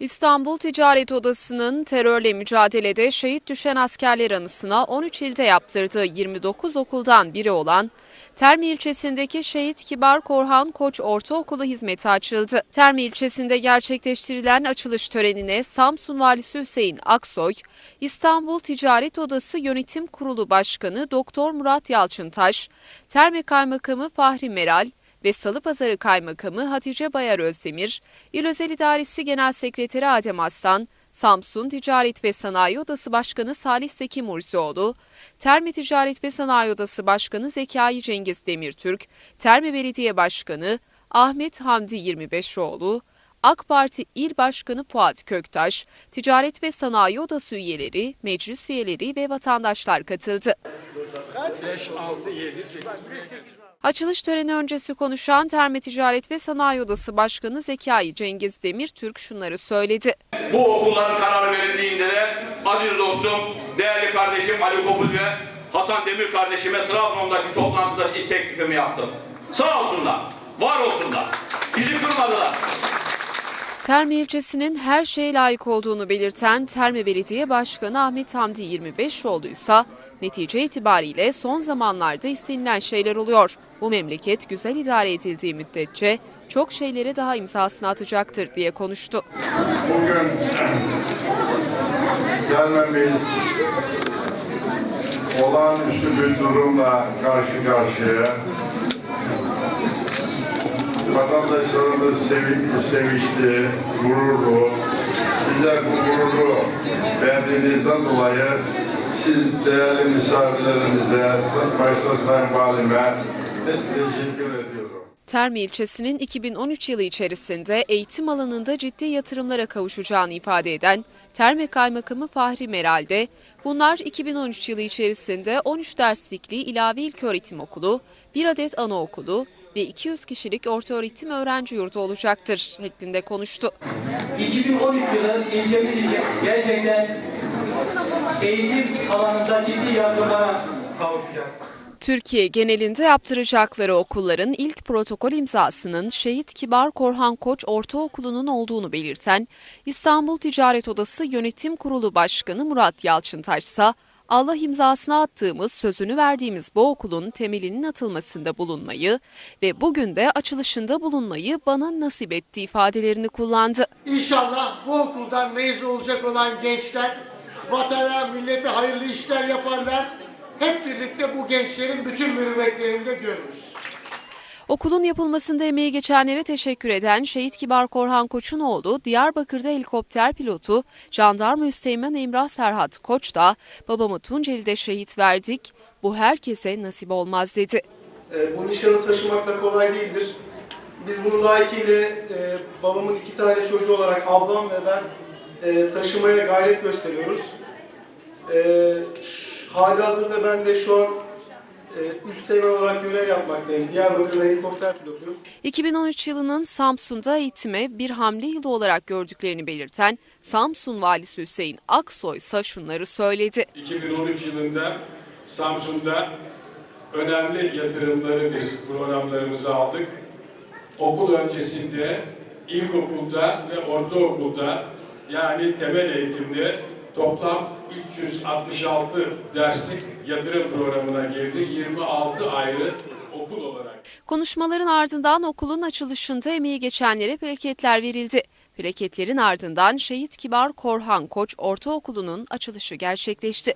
İstanbul Ticaret Odası'nın terörle mücadelede şehit düşen askerler anısına 13 ilde yaptırdığı 29 okuldan biri olan Termi ilçesindeki Şehit Kibar Korhan Koç Ortaokulu hizmete açıldı. Termi ilçesinde gerçekleştirilen açılış törenine Samsun Valisi Hüseyin Aksoy, İstanbul Ticaret Odası Yönetim Kurulu Başkanı Doktor Murat Yalçıntaş, Termi Kaymakamı Fahri Meral, ve Salıpazarı Kaymakamı Hatice Bayar Özdemir, İl Özel İdaresi Genel Sekreteri Adem Aslan, Samsun Ticaret ve Sanayi Odası Başkanı Salih Zeki Murzioğlu, Termi Ticaret ve Sanayi Odası Başkanı Zekai Cengiz Demirtürk, Termi Belediye Başkanı Ahmet Hamdi 25oğlu, AK Parti İl Başkanı Fuat Köktaş, Ticaret ve Sanayi Odası üyeleri, meclis üyeleri ve vatandaşlar katıldı. 5, 6, 7, 8. Açılış töreni öncesi konuşan Terme Ticaret ve Sanayi Odası Başkanı Zekai Cengiz Demirtürk şunları söyledi. Bu okulların kararı verildiğinde de aziz dostum, değerli kardeşim Ali Kopuz ve Hasan Demir kardeşime Trabzon'daki toplantıda ilk teklifimi yaptım. Sağ olsunlar, var olsunlar. Bizi kırmadılar. Terme ilçesinin her şeye layık olduğunu belirten Terme Belediye Başkanı Ahmet Hamdi 25oğlu ise netice itibariyle son zamanlarda istenilen şeyler oluyor. Bu memleket güzel idare edildiği müddetçe çok şeylere daha imzasını atacaktır diye konuştu. Bugün gelmemiz olağanüstü bir durumla karşı karşıya. Vatandaşlarımız sevinçli, sevinçli, gururlu. Bize bu gururu verdiğinizden dolayı siz değerli misafirlerimize, başta Sayın Valime teşekkür ediyorum. Terme ilçesinin 2013 yılı içerisinde eğitim alanında ciddi yatırımlara kavuşacağını ifade eden Terme Kaymakamı Fahri Meral de bunlar 2013 yılı içerisinde 13 derslikli ilave ilköğretim okulu, 1 adet anaokulu ve 200 kişilik ortaöğretim öğrenci yurdu olacaktır şeklinde konuştu. 2013 yılı ilçemiz için gerçekten eğitim alanında ciddi yardımlara kavuşacak. Türkiye genelinde yaptıracakları okulların ilk protokol imzasının Şehit Kibar Korhan Koç Ortaokulu'nun olduğunu belirten İstanbul Ticaret Odası Yönetim Kurulu Başkanı Murat Yalçıntaş ise Allah imzasına attığımız sözünü verdiğimiz bu okulun temelinin atılmasında bulunmayı ve bugün de açılışında bulunmayı bana nasip etti ifadelerini kullandı. İnşallah bu okuldan mezun olacak olan gençler vatana, millete hayırlı işler yaparlar. Hep birlikte bu gençlerin bütün mürüvvetlerini de görürüz. Okulun yapılmasında emeği geçenlere teşekkür eden Şehit Kibar Korhan Koç'un oğlu Diyarbakır'da helikopter pilotu Jandarma Üsteğmen Emrah Serhat Koç da babamı Tunceli'de şehit verdik bu herkese nasip olmaz dedi. E, bu nişanı taşımak da kolay değildir. Biz bunu layıkıyla e, babamın iki tane çocuğu olarak ablam ve ben e, taşımaya gayret gösteriyoruz. E, hali hazırda ben de şu an üst teğmen olarak görev yapmaktayım. Diyarbakır'da helikopter pilotuyum. 2013 yılının Samsun'da eğitime bir hamle yılı olarak gördüklerini belirten Samsun Valisi Hüseyin Aksoy ise şunları söyledi. 2013 yılında Samsun'da önemli yatırımları biz programlarımıza aldık. Okul öncesinde ilkokulda ve ortaokulda yani temel eğitimde toplam 366 derslik yatırım programına girdi. 26 ayrı okul olarak. Konuşmaların ardından okulun açılışında emeği geçenlere plaketler verildi. Plaketlerin ardından Şehit Kibar Korhan Koç Ortaokulu'nun açılışı gerçekleşti.